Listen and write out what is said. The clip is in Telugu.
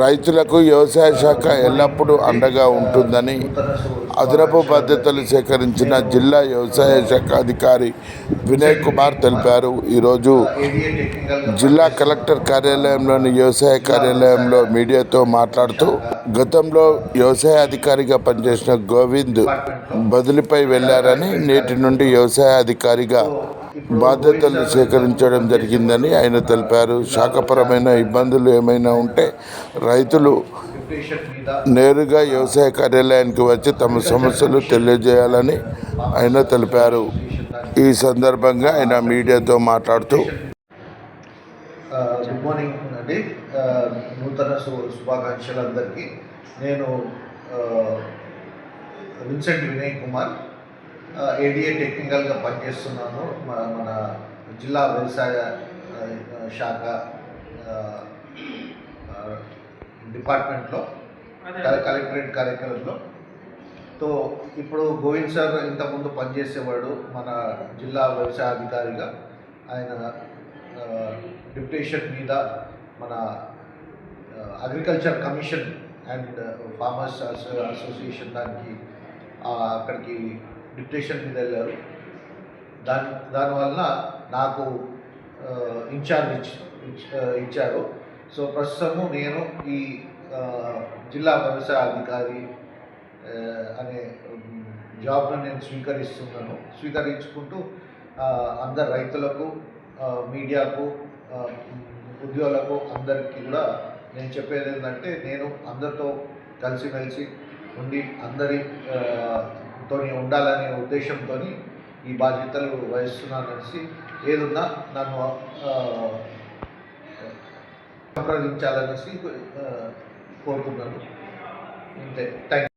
రైతులకు వ్యవసాయ శాఖ ఎల్లప్పుడూ అండగా ఉంటుందని అదనపు బాధ్యతలు సేకరించిన జిల్లా వ్యవసాయ శాఖ అధికారి వినయ్ కుమార్ తెలిపారు. ఈరోజు జిల్లా కలెక్టర్ కార్యాలయంలోని వ్యవసాయ కార్యాలయంలో మీడియాతో మాట్లాడుతూ గతంలో వ్యవసాయ అధికారిగా పనిచేసిన గోవింద్ బదిలీపై వెళ్ళారని నేటి నుండి వ్యవసాయ అధికారిగా బాధ్యతలు సేకరించడం జరిగిందని ఆయన తెలిపారు. శాఖపరమైన ఇబ్బందులు ఏమైనా ఉంటే రైతులు నేరుగా వ్యవసాయ కార్యాలయానికి వచ్చి తమ సమస్యలు తెలియజేయాలని ఆయన తెలిపారు. ఈ సందర్భంగా ఆయన మీడియాతో మాట్లాడుతూ గుడ్ మార్నింగ్ అండి. నూతన శుభాకాంక్షలు అందరికీ. నేను విన్సెంట్ వినయ్ కుమార్. ఏడిఏ టెక్నికల్గా పనిచేస్తున్నాను. మన జిల్లా వ్యవసాయ శాఖ డిపార్ట్మెంట్లో కల- కలెక్టరేట్ కార్యక్రమంలో. తో ఇప్పుడు గోవింద్ సార్ ఇంతకుముందు పనిచేసేవాడు మన జిల్లా వ్యవసాయ అధికారిగా. ఆయన డిప్యుటేషన్ మీద మన agriculture commission and farmers association దానికి అక్కడికి డిప్రెషన్ మీద వెళ్ళారు. దాని దానివల్ల నాకు ఇన్ఛార్జ్ ఇచ్చి ఇచ్చారు. సో ప్రస్తుతము నేను ఈ జిల్లా వ్యవసాయ అధికారి అనే జాబ్ను నేను స్వీకరిస్తున్నాను. స్వీకరించుకుంటూ అందరు రైతులకు మీడియాకు ఉద్యోగులకు అందరికీ కూడా నేను చెప్పేది ఏంటంటే నేను అందరితో కలిసిమెలిసి ఉండి అందరి తోని ఉండాలనే ఉద్దేశంతో ఈ బాధ్యతలు వహిస్తున్నాననేసి ఏదున్నా నన్ను సంప్రదించాలనేసి కోరుతున్నాను. అంతే థ్యాంక్